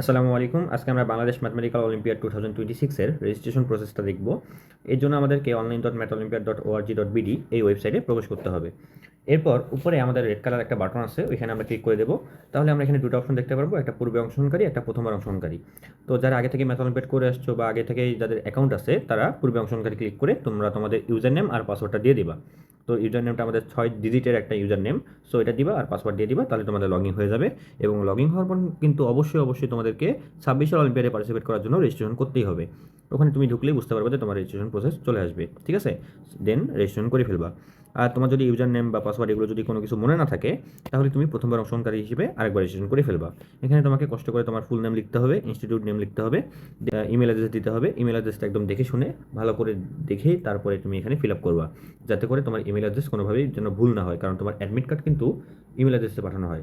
আসসালামু আলাইকুম। আজকে আমরা Bangladesh mathematical olympiad two thousand twenty সিক্সের রেজিস্ট্রেশন প্রসেসটা দেখব। এর জন্য আমাদেরকে online dot math olympiad dot ORG dot BD এই ওয়েবসাইটে প্রবেশ করতে হবে। এরপর উপরে আমাদের রেড কালার একটা বাটন আছে, ওইখানে আমরা ক্লিক করে দেবো। তাহলে আমরা এখানে দুটো অপশন দেখতে পারব, একটা পূর্বে অংশগ্রহণকারী একটা প্রথমবার অংশগ্রহণকারী তো যারা আগে থেকে ম্যাথ অলিম্পিয়াড করে আসছো বা আগে থেকে যাদের অ্যাকাউন্ট আছে, তারা পূর্বে অংশগ্রহণকারী ক্লিক করে তোমরা তোমাদের ইউজার নেম আর পাসওয়ার্ডটা দিয়ে দিবা। তো ইউজার নেমটা আমাদের ছয় ডিজিটের একটা ইউজার নেম সো এটা দিবা আর পাসওয়ার্ড দিয়ে দিবা, তাহলে তোমাদের লগ ইন হয়ে যাবে। এবং লগ ইন হওয়ার পর কিন্তু অবশ্যই অবশ্যই তোমাদেরকে ছাব্বিশের অলিম্পিয়াডে পার্টিসিপেট করার জন্য রেজিস্ট্রেশন করতেই হবে। ওখানে তুমি ঢুকলেই বুঝতে পারবে যে তোমার রেজিস্ট্রেশন প্রসেস চলে আসবে, ঠিক আছে? দেন রেজিস্ট্রেশন করে ফেলবা। আর তোমার যদি ইউজার নেম বা পাসওয়ার্ড এগুলো যদি কোনো কিছু মনে না থাকে, তাহলে তুমি প্রথমবার অংশগ্রহণকারী হিসেবে আরেকবার রেজিস্ট্রেশন করে ফেলবা। এখানে তোমাকে কষ্ট করে তোমার ফুল নেম লিখতে হবে ইনস্টিটিউট নেম লিখতে হবে ইমেল অ্যাড্রেস দিতে হবে ইমেল অ্যাড্রেসটা একদম দেখে শুনে, ভালো করে দেখে তারপরে তুমি এখানে ফিল আপ করবা। যাতে করে তোমার ইমেল অ্যাড্রেস কোনোভাবেই যেন ভুল না হয়, কারণ তোমার অ্যাডমিট কার্ড কিন্তু ইমেল অ্যাড্রেসে পাঠানো হয়।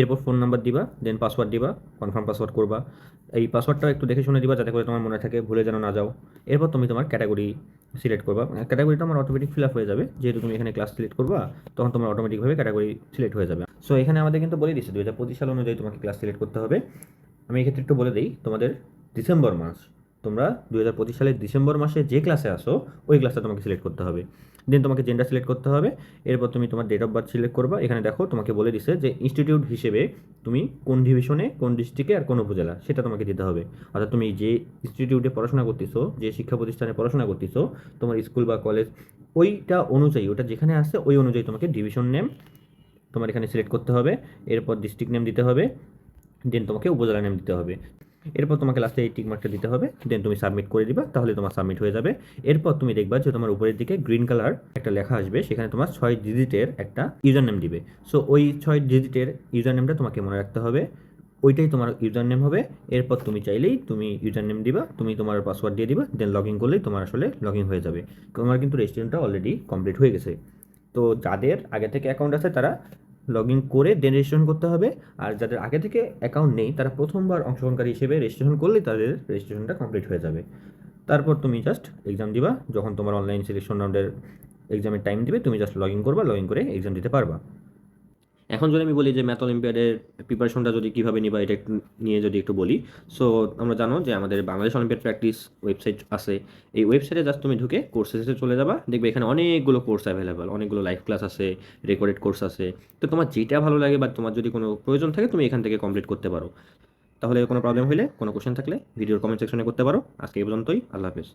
এরপর ফোন নাম্বার দিবা দেন পাসওয়ার্ড দিবা কনফার্ম পাসওয়ার্ড করবা। এই পাসওয়ার্ডটা একটু দেখে শুনে দিবা, যাতে করে তোমার মনে থাকে ভুলে যেন না যাও। এরপর তুমি তোমার ক্যাটাগরি সিলেক্ট করবা। ক্যাটাগরিটা আমার অটোমেটিক ফিল আপ হয়ে যাবে। যেহেতু তুমি এখানে ক্লাস সিলেক্ট করবা, তখন তোমার অটোমেটিকভাবে ক্যাটাগরি সিলেক্ট হয়ে যাবে। সো এখানে আমাদের কিন্তু বলে দিচ্ছে দু হাজার পঁচিশ সাল অনুযায়ী তোমাকে ক্লাস সিলেক্ট করতে হবে। আমি এক্ষেত্রে একটু বলে দিই, তোমাদের ডিসেম্বর মাস, তোমরা দু হাজার পঁচিশ সালের ডিসেম্বর মাসে যে ক্লাসে আসো, ওই ক্লাসটা তোমাকে সিলেক্ট করতে হবে। দেন তোমাকে জেন্ডার সিলেক্ট করতে হবে। এরপর তুমি তোমার ডেট অফ বার্থ সিলেক্ট করবা। এখানে দেখো, তোমাকে বলে দিছে যে ইনস্টিটিউট হিসেবে তুমি কোন ডিভিশনে কোন ডিস্ট্রিক্টে আর কোন উপজেলা, সেটা তোমাকে দিতে হবে। অর্থাৎ তুমি যে ইনস্টিটিউটে পড়াশোনা করতেছো, যে শিক্ষা প্রতিষ্ঠানে পড়াশোনা করতেছো, তোমার স্কুল বা কলেজ ওইটা অনুযায়ী, ওটা যেখানে আসছে ওই অনুযায়ী তোমাকে ডিভিশন নেম তোমার এখানে সিলেক্ট করতে হবে। এরপর ডিস্ট্রিক্ট নেম দিতে হবে। দেন তোমাকে উপজেলা নেম দিতে হবে। এরপর তোমাকে লাস্টে এই টিক মার্কটা দিতে হবে দেন তুমি সাবমিট করে দিবা, তাহলে তোমার সাবমিট হয়ে যাবে। এরপর তুমি দেখবা যে তোমার উপরের দিকে গ্রিন কালার একটা লেখা আসবে, সেখানে তোমার ছয় ডিজিটের একটা ইউজার নেম দিবে। সো ওই ছয় ডিজিটের ইউজার নেমটা তোমাকে মনে রাখতে হবে, ওইটাই তোমার ইউজার নেম হবে। এরপর তুমি চাইলেই তুমি ইউজার নেম দিবা, তুমি তোমার পাসওয়ার্ড দিয়ে দিবা দেন লগ ইন করলেই তোমার আসলে লগ ইন হয়ে যাবে। তোমার কিন্তু রেজিস্ট্রেশনটা অলরেডি কমপ্লিট হয়ে গেছে। তো যাদের আগে থেকে অ্যাকাউন্ট আছে তারা লগ ইন করে দেন রেজিস্ট্রেশন করতে হবে। আর যাদের আগে থেকে অ্যাকাউন্ট নেই, তারা প্রথমবার অংশগ্রহণকারী হিসেবে রেজিস্ট্রেশন করলেই তাদের রেজিস্ট্রেশনটা কমপ্লিট হয়ে যাবে। তারপর তুমি জাস্ট এক্সাম দিবা। যখন তোমার অনলাইন সিলেকশন রাউন্ডের এক্সামের টাইম দিবে, তুমি জাস্ট লগ ইন করবা লগ ইন করে এক্সাম দিতে পারবা। এখন যদি আমি বলি যে ম্যাথ অলিম্পিয়াডের প্রিপারেশনটা যদি কীভাবে নিবা, এটা একটু নিয়ে যদি একটু বলি। সো আমরা জানো যে আমাদের বাংলাদেশ অলিম্পিয়াড প্র্যাকটিস ওয়েবসাইট আছে। এই ওয়েবসাইটে জাস্ট তুমি ঢুকে কোর্সেসে চলে যাবা। দেখবে এখানে অনেকগুলো কোর্স অ্যাভেলেবেল অনেকগুলো লাইভ ক্লাস আছে রেকর্ডেড কোর্স আছে। তো তোমার যেটা ভালো লাগে বা তোমার যদি কোনো প্রয়োজন থাকে, তুমি এখান থেকে কমপ্লিট করতে পারো। তাহলে কোনো প্রবলেম হলে কোনো কোশ্চেন থাকলে ভিডিওর কমেন্ট সেকশনে করতে পারো। আজকে এই পর্যন্তই, আল্লাহ হাফেজ।